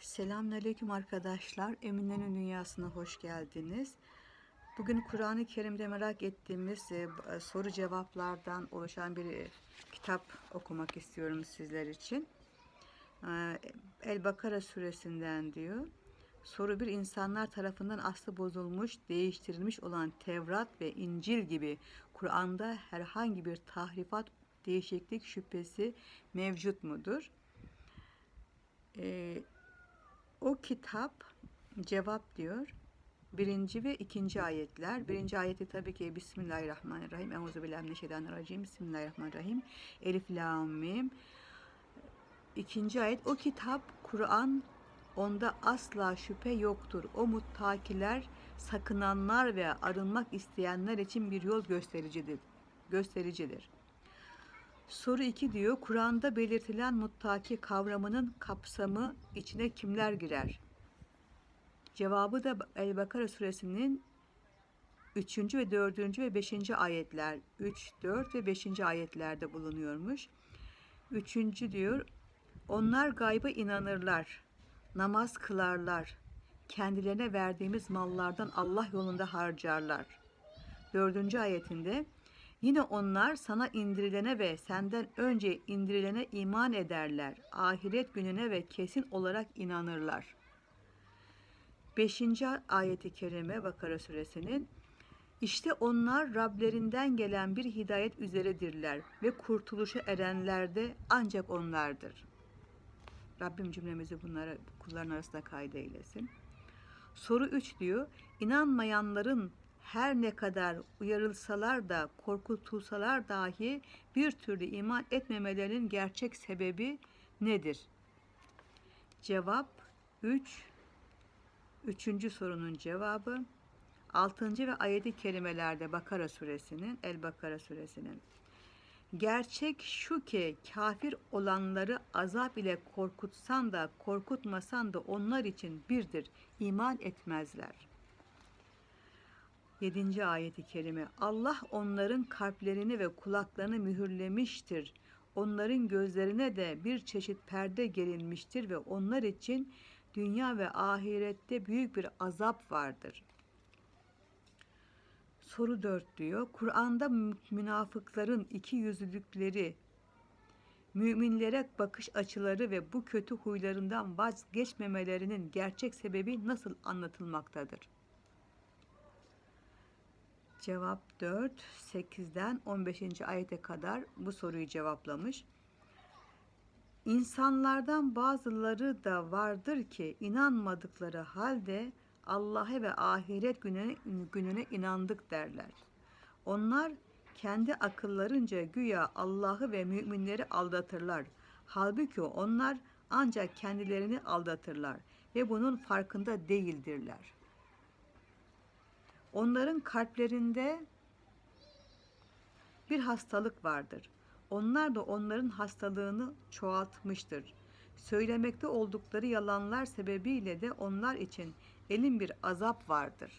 Selamünaleyküm arkadaşlar. Eminlerin Dünyası'na hoş geldiniz. Bugün Kur'an-ı Kerim'de merak ettiğimiz e, b- soru cevaplardan oluşan bir e, kitap okumak istiyorum sizler için. El-Bakara suresinden diyor. Soru bir insanlar tarafından aslı bozulmuş, değiştirilmiş olan Tevrat ve İncil gibi Kur'an'da herhangi bir tahrifat, değişiklik şüphesi mevcut mudur? Ee, o kitap cevap diyor. Birinci ve ikinci ayetler. Birinci ayeti tabii ki Bismillahirrahmanirrahim. Euzubillahimineşşeytanirracim. Bismillahirrahmanirrahim. Elif, Lam, Mim. İkinci ayet. O kitap Kur'an onda asla şüphe yoktur. O muttakiler, sakınanlar ve arınmak isteyenler için bir yol göstericidir. Göstericidir. Soru 2 diyor. Kur'an'da belirtilen muttaki kavramının kapsamı içine kimler girer? Cevabı da El-Bakara suresinin 3. ve 4. ve 5. ayetler 3, 4 ve 5. ayetlerde bulunuyormuş. 3. diyor. Onlar gayba inanırlar. Namaz kılarlar. Kendilerine verdiğimiz mallardan Allah yolunda harcarlar. 4. ayetinde Yine onlar sana indirilene ve senden önce indirilene iman ederler. Ahiret gününe ve kesin olarak inanırlar. 5. ayeti kerime Bakara suresinin işte onlar Rablerinden gelen bir hidayet üzeredirler ve kurtuluşa erenler de ancak onlardır. Rabbim cümlemizi bunlara kulların arasında kaydeylesin. Soru 3 diyor. İnanmayanların her ne kadar uyarılsalar da korkutulsalar dahi bir türlü iman etmemelerinin gerçek sebebi nedir? Cevap 3 Üçüncü sorunun cevabı 6. ve ayeti kelimelerde Bakara suresinin El Bakara suresinin Gerçek şu ki kafir olanları azap ile korkutsan da korkutmasan da onlar için birdir. iman etmezler. 7. ayeti kerime Allah onların kalplerini ve kulaklarını mühürlemiştir. Onların gözlerine de bir çeşit perde gerilmiştir ve onlar için dünya ve ahirette büyük bir azap vardır. Soru 4 diyor. Kur'an'da münafıkların iki yüzlülükleri, müminlere bakış açıları ve bu kötü huylarından vazgeçmemelerinin gerçek sebebi nasıl anlatılmaktadır? Cevap 4, 8'den 15. ayete kadar bu soruyu cevaplamış. İnsanlardan bazıları da vardır ki inanmadıkları halde Allah'a ve ahiret gününe, gününe inandık derler. Onlar kendi akıllarınca güya Allah'ı ve müminleri aldatırlar. Halbuki onlar ancak kendilerini aldatırlar ve bunun farkında değildirler. Onların kalplerinde bir hastalık vardır. Onlar da onların hastalığını çoğaltmıştır. Söylemekte oldukları yalanlar sebebiyle de onlar için elin bir azap vardır.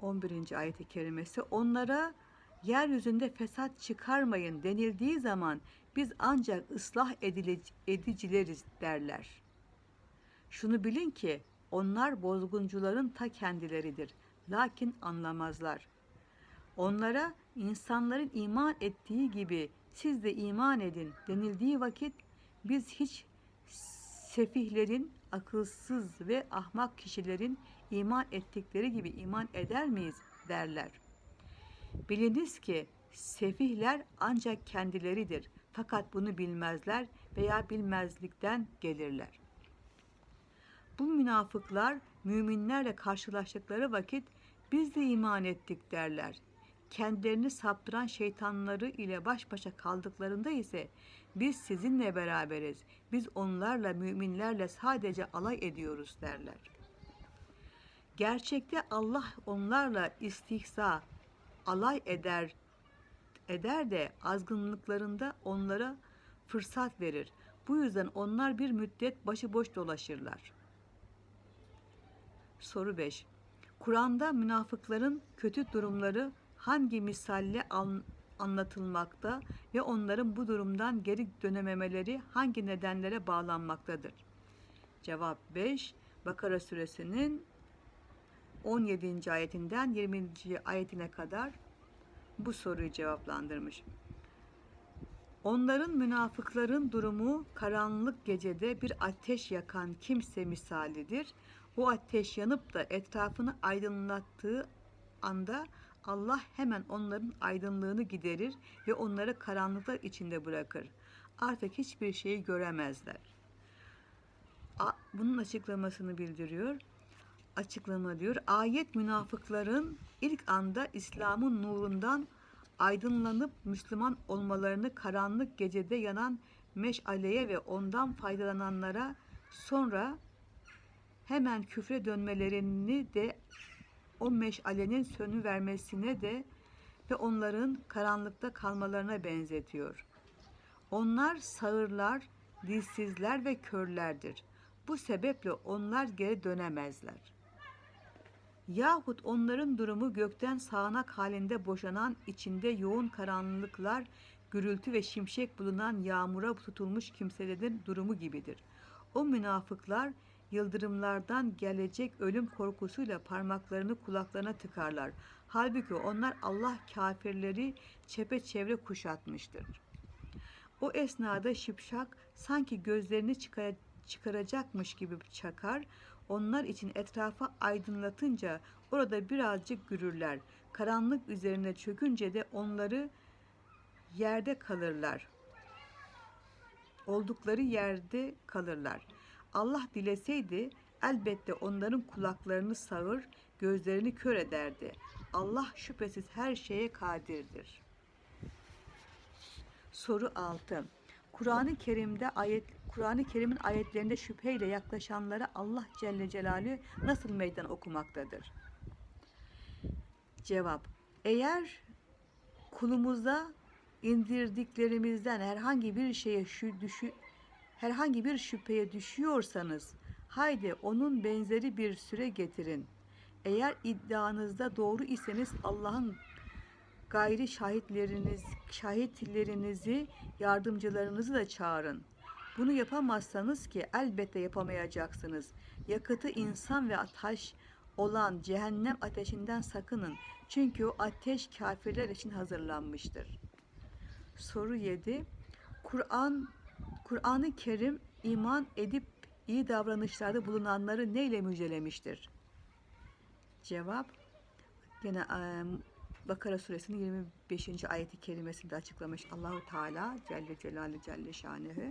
On birinci ayet-i kerimesi onlara yeryüzünde fesat çıkarmayın denildiği zaman biz ancak ıslah edicileriz derler. Şunu bilin ki onlar bozguncuların ta kendileridir. Lakin anlamazlar. Onlara insanların iman ettiği gibi siz de iman edin denildiği vakit biz hiç sefihlerin, akılsız ve ahmak kişilerin iman ettikleri gibi iman eder miyiz derler. Biliniz ki sefihler ancak kendileridir. Fakat bunu bilmezler veya bilmezlikten gelirler. Bu münafıklar müminlerle karşılaştıkları vakit biz de iman ettik derler. Kendilerini saptıran şeytanları ile baş başa kaldıklarında ise biz sizinle beraberiz. Biz onlarla müminlerle sadece alay ediyoruz derler. Gerçekte Allah onlarla istihza, alay eder eder de azgınlıklarında onlara fırsat verir. Bu yüzden onlar bir müddet başıboş dolaşırlar. Soru 5. Kur'an'da münafıkların kötü durumları hangi misalle an- anlatılmakta ve onların bu durumdan geri dönememeleri hangi nedenlere bağlanmaktadır? Cevap 5. Bakara suresinin 17. ayetinden 20. ayetine kadar bu soruyu cevaplandırmış. Onların münafıkların durumu karanlık gecede bir ateş yakan kimse misalidir. O ateş yanıp da etrafını aydınlattığı anda Allah hemen onların aydınlığını giderir ve onları karanlıklar içinde bırakır. Artık hiçbir şeyi göremezler. Bunun açıklamasını bildiriyor. Açıklama diyor. Ayet münafıkların ilk anda İslam'ın nurundan aydınlanıp Müslüman olmalarını karanlık gecede yanan meşaleye ve ondan faydalananlara sonra hemen küfre dönmelerini de o meşalenin sönü vermesine de ve onların karanlıkta kalmalarına benzetiyor. Onlar sağırlar, dilsizler ve körlerdir. Bu sebeple onlar geri dönemezler. Yahut onların durumu gökten sağanak halinde boşanan içinde yoğun karanlıklar, gürültü ve şimşek bulunan yağmura tutulmuş kimselerin durumu gibidir. O münafıklar yıldırımlardan gelecek ölüm korkusuyla parmaklarını kulaklarına tıkarlar. Halbuki onlar Allah kafirleri çepeçevre kuşatmıştır. O esnada şipşak sanki gözlerini çıkar- çıkaracakmış gibi çakar. Onlar için etrafa aydınlatınca orada birazcık gürürler. Karanlık üzerine çökünce de onları yerde kalırlar. Oldukları yerde kalırlar. Allah dileseydi elbette onların kulaklarını sağır, gözlerini kör ederdi. Allah şüphesiz her şeye kadirdir. Soru 6. Kur'an-ı Kerim'de ayet Kur'an-ı Kerim'in ayetlerinde şüpheyle yaklaşanlara Allah Celle Celaluhu nasıl meydan okumaktadır? Cevap. Eğer kulumuza indirdiklerimizden herhangi bir şeye şu düşü herhangi bir şüpheye düşüyorsanız haydi onun benzeri bir süre getirin. Eğer iddianızda doğru iseniz Allah'ın gayri şahitleriniz şahitlerinizi, yardımcılarınızı da çağırın. Bunu yapamazsanız ki elbette yapamayacaksınız. Yakıtı insan ve ateş olan cehennem ateşinden sakının. Çünkü o ateş kafirler için hazırlanmıştır. Soru 7. Kur'an Kur'an-ı Kerim iman edip iyi davranışlarda bulunanları neyle müjdelemiştir? Cevap Yine e, Bakara suresinin 25. ayeti kerimesinde açıklamış Allahu Teala Celle Celaluhu Celle Şanehu.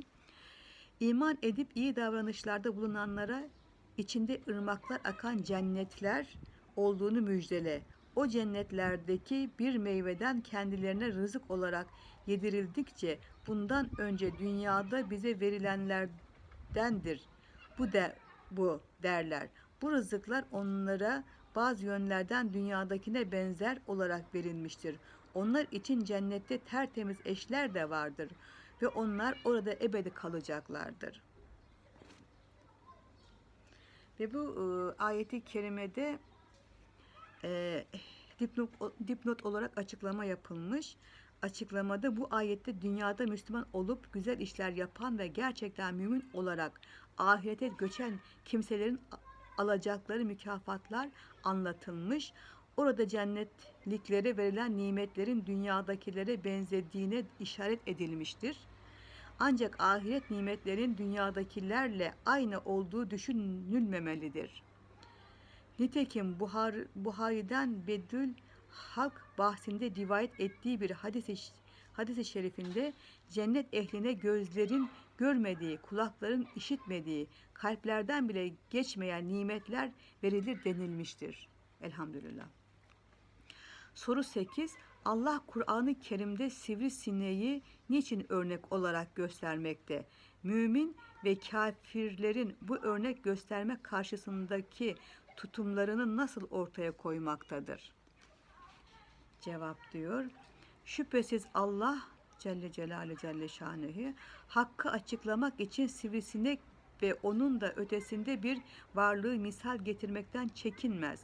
İman edip iyi davranışlarda bulunanlara içinde ırmaklar akan cennetler olduğunu müjdele. O cennetlerdeki bir meyveden kendilerine rızık olarak yedirildikçe bundan önce dünyada bize verilenlerdendir. Bu de bu derler. Bu rızıklar onlara bazı yönlerden dünyadakine benzer olarak verilmiştir. Onlar için cennette tertemiz eşler de vardır ve onlar orada ebedi kalacaklardır. Ve bu e, ayeti kerimede e, dipnot, dipnot olarak açıklama yapılmış. Açıklamada bu ayette dünyada Müslüman olup güzel işler yapan ve gerçekten mümin olarak ahirete göçen kimselerin alacakları mükafatlar anlatılmış. Orada cennetliklere verilen nimetlerin dünyadakilere benzediğine işaret edilmiştir. Ancak ahiret nimetlerin dünyadakilerle aynı olduğu düşünülmemelidir. Nitekim Buhar, Buhari'den Bedül Halk bahsinde rivayet ettiği bir hadis-i, hadis-i şerifinde cennet ehline gözlerin görmediği, kulakların işitmediği, kalplerden bile geçmeyen nimetler verilir denilmiştir. Elhamdülillah. Soru 8. Allah Kur'an-ı Kerim'de sivrisineği niçin örnek olarak göstermekte? Mümin ve kafirlerin bu örnek gösterme karşısındaki tutumlarını nasıl ortaya koymaktadır? Cevap diyor. Şüphesiz Allah Celle Celaluhu Celle Şanehu hakkı açıklamak için sivrisinek ve onun da ötesinde bir varlığı misal getirmekten çekinmez.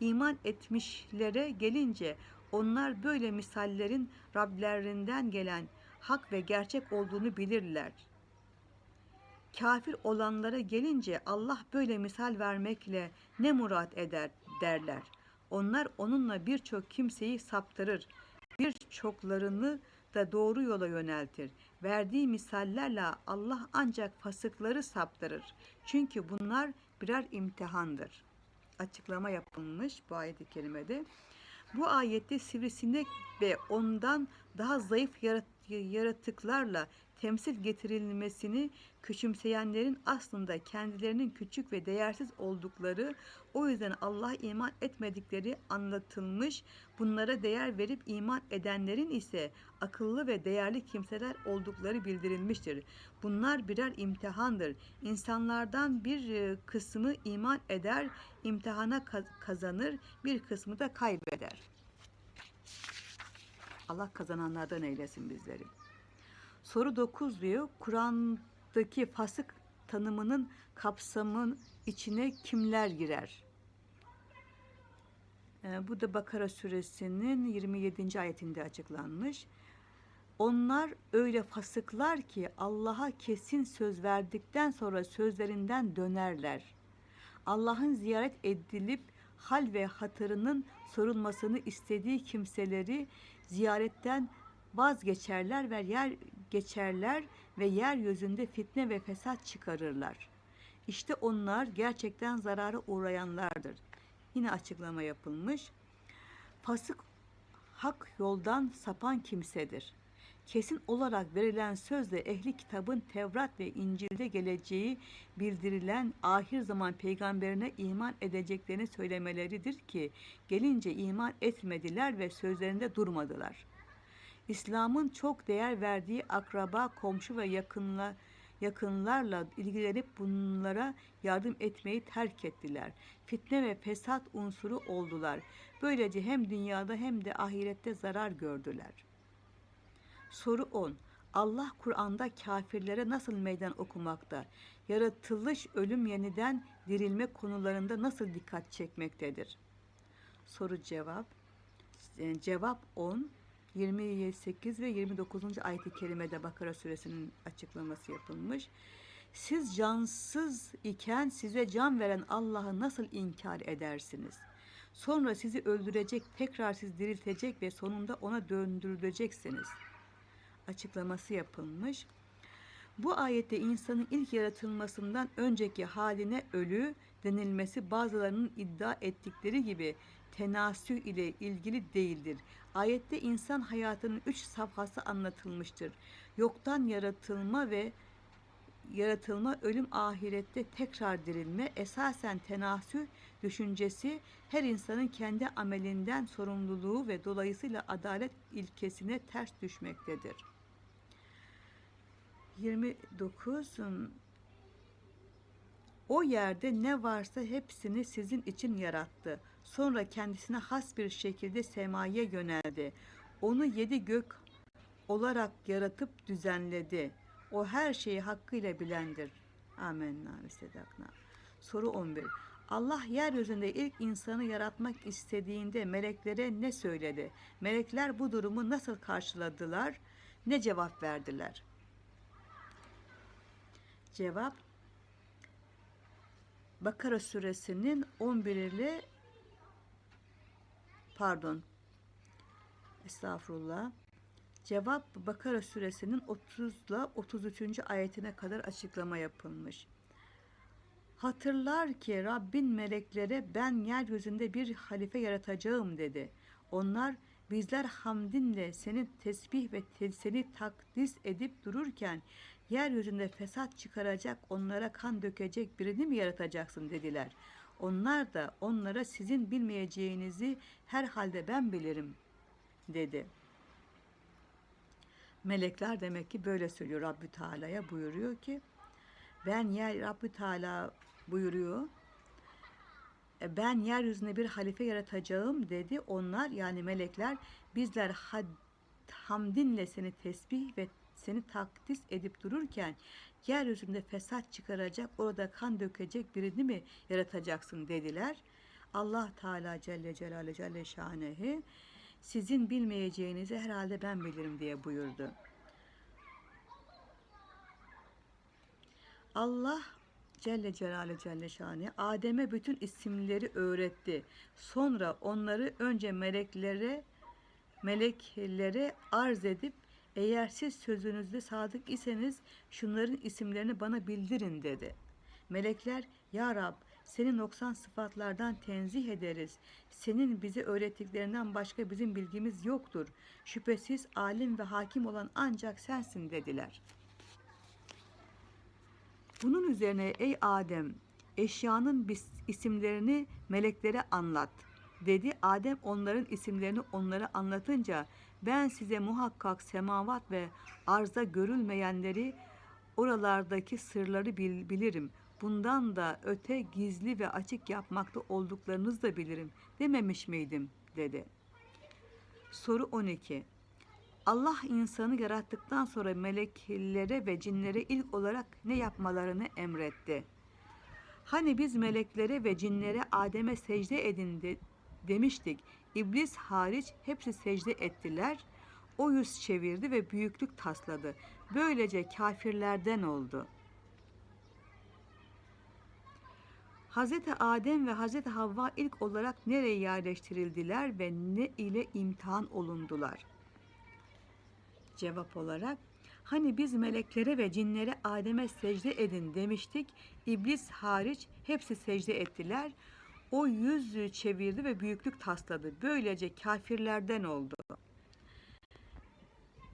İman etmişlere gelince Onlar böyle misallerin Rablerinden gelen hak ve gerçek olduğunu bilirler. Kafir olanlara gelince Allah böyle misal vermekle ne murat eder derler. Onlar onunla birçok kimseyi saptırır. Birçoklarını da doğru yola yöneltir. Verdiği misallerle Allah ancak fasıkları saptırır. Çünkü bunlar birer imtihandır. Açıklama yapılmış bu ayet-i kerimede. Bu ayette sivrisinek ve ondan daha zayıf yarat- yaratıklarla temsil getirilmesini küçümseyenlerin aslında kendilerinin küçük ve değersiz oldukları, o yüzden Allah'a iman etmedikleri anlatılmış. Bunlara değer verip iman edenlerin ise akıllı ve değerli kimseler oldukları bildirilmiştir. Bunlar birer imtihandır. İnsanlardan bir e, kısmı iman eder, imtihana kaz- kazanır, bir kısmı da kaybeder. Allah kazananlardan eylesin bizleri. Soru 9 diyor. Kur'an'daki fasık tanımının kapsamın içine kimler girer? Ee, bu da Bakara suresinin 27. ayetinde açıklanmış. Onlar öyle fasıklar ki Allah'a kesin söz verdikten sonra sözlerinden dönerler. Allah'ın ziyaret edilip hal ve hatırının sorulmasını istediği kimseleri ziyaretten vazgeçerler ve yer geçerler ve yeryüzünde fitne ve fesat çıkarırlar. İşte onlar gerçekten zarara uğrayanlardır. Yine açıklama yapılmış. Fasık hak yoldan sapan kimsedir. Kesin olarak verilen sözle ehli kitabın Tevrat ve İncil'de geleceği bildirilen ahir zaman peygamberine iman edeceklerini söylemeleridir ki gelince iman etmediler ve sözlerinde durmadılar. İslam'ın çok değer verdiği akraba, komşu ve yakınla, yakınlarla ilgilenip bunlara yardım etmeyi terk ettiler. Fitne ve fesat unsuru oldular. Böylece hem dünyada hem de ahirette zarar gördüler. Soru 10. Allah Kur'an'da kafirlere nasıl meydan okumakta? Yaratılış, ölüm, yeniden dirilme konularında nasıl dikkat çekmektedir? Soru cevap. Cevap 10. 28 ve 29. ayet-i kerimede Bakara suresinin açıklaması yapılmış. Siz cansız iken size can veren Allah'ı nasıl inkar edersiniz? Sonra sizi öldürecek, tekrar sizi diriltecek ve sonunda ona döndürüleceksiniz. Açıklaması yapılmış. Bu ayette insanın ilk yaratılmasından önceki haline ölü denilmesi bazılarının iddia ettikleri gibi tenasü ile ilgili değildir. Ayette insan hayatının üç safhası anlatılmıştır. Yoktan yaratılma ve yaratılma, ölüm ahirette tekrar dirilme, esasen tenasü düşüncesi her insanın kendi amelinden sorumluluğu ve dolayısıyla adalet ilkesine ters düşmektedir. 29 o yerde ne varsa hepsini sizin için yarattı. Sonra kendisine has bir şekilde semaya yöneldi. Onu yedi gök olarak yaratıp düzenledi. O her şeyi hakkıyla bilendir. Amenna ve sedakna. Soru 11. Allah yeryüzünde ilk insanı yaratmak istediğinde meleklere ne söyledi? Melekler bu durumu nasıl karşıladılar? Ne cevap verdiler? Cevap Bakara suresinin 11 ile pardon estağfurullah cevap Bakara suresinin 30 ile 33. ayetine kadar açıklama yapılmış. Hatırlar ki Rabbin meleklere ben yeryüzünde bir halife yaratacağım dedi. Onlar bizler hamdinle seni tesbih ve seni takdis edip dururken yeryüzünde fesat çıkaracak onlara kan dökecek birini mi yaratacaksın dediler. Onlar da onlara sizin bilmeyeceğinizi herhalde ben bilirim dedi. Melekler demek ki böyle söylüyor Rabbü Teala'ya buyuruyor ki ben yer Rabbü Teala buyuruyor. "E, Ben yeryüzünde bir halife yaratacağım dedi. Onlar yani melekler bizler had, hamdinle seni tesbih ve seni takdis edip dururken yeryüzünde fesat çıkaracak, orada kan dökecek birini mi yaratacaksın dediler. Allah Teala Celle Celaluhu Celle Şanehi Sizin bilmeyeceğinizi herhalde ben bilirim diye buyurdu. Allah Celle Celaluhu Celle Şani Adem'e bütün isimleri öğretti. Sonra onları önce meleklere meleklere arz edip eğer siz sözünüzde sadık iseniz şunların isimlerini bana bildirin dedi. Melekler ya Rab seni noksan sıfatlardan tenzih ederiz. Senin bize öğrettiklerinden başka bizim bilgimiz yoktur. Şüphesiz alim ve hakim olan ancak sensin dediler.'' Bunun üzerine ey Adem eşyanın isimlerini meleklere anlat dedi. Adem onların isimlerini onlara anlatınca ben size muhakkak semavat ve arza görülmeyenleri oralardaki sırları bil- bilirim. Bundan da öte gizli ve açık yapmakta olduklarınızı da bilirim dememiş miydim dedi. Soru 12. Allah insanı yarattıktan sonra meleklere ve cinlere ilk olarak ne yapmalarını emretti? Hani biz meleklere ve cinlere Adem'e secde edin demiştik. İblis hariç hepsi secde ettiler. O yüz çevirdi ve büyüklük tasladı. Böylece kafirlerden oldu. Hazreti Adem ve Hazreti Havva ilk olarak nereye yerleştirildiler ve ne ile imtihan olundular?'' Cevap olarak hani biz meleklere ve cinlere Adem'e secde edin demiştik. İblis hariç hepsi secde ettiler. O yüzü çevirdi ve büyüklük tasladı. Böylece kafirlerden oldu.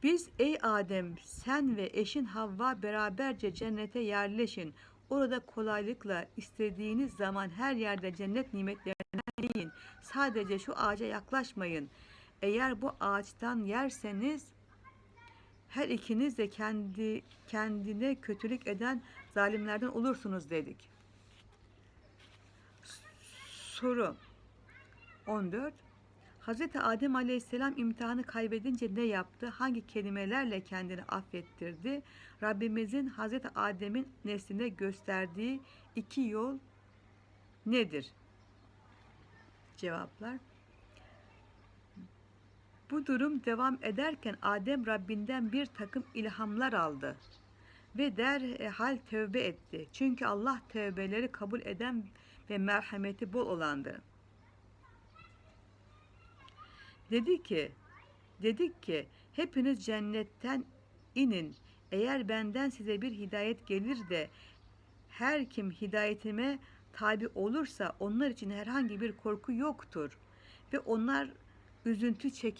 Biz ey Adem sen ve eşin Havva beraberce cennete yerleşin. Orada kolaylıkla istediğiniz zaman her yerde cennet nimetlerinden yiyin. Sadece şu ağaca yaklaşmayın. Eğer bu ağaçtan yerseniz her ikiniz de kendi kendine kötülük eden zalimlerden olursunuz dedik. Soru 14 Hazreti Adem Aleyhisselam imtihanı kaybedince ne yaptı? Hangi kelimelerle kendini affettirdi? Rabbimizin Hazreti Adem'in nesline gösterdiği iki yol nedir? Cevaplar bu durum devam ederken Adem Rabbinden bir takım ilhamlar aldı ve derhal tövbe etti. Çünkü Allah tövbeleri kabul eden ve merhameti bol olandı. Dedi ki, dedik ki hepiniz cennetten inin. Eğer benden size bir hidayet gelir de her kim hidayetime tabi olursa onlar için herhangi bir korku yoktur ve onlar üzüntü çekme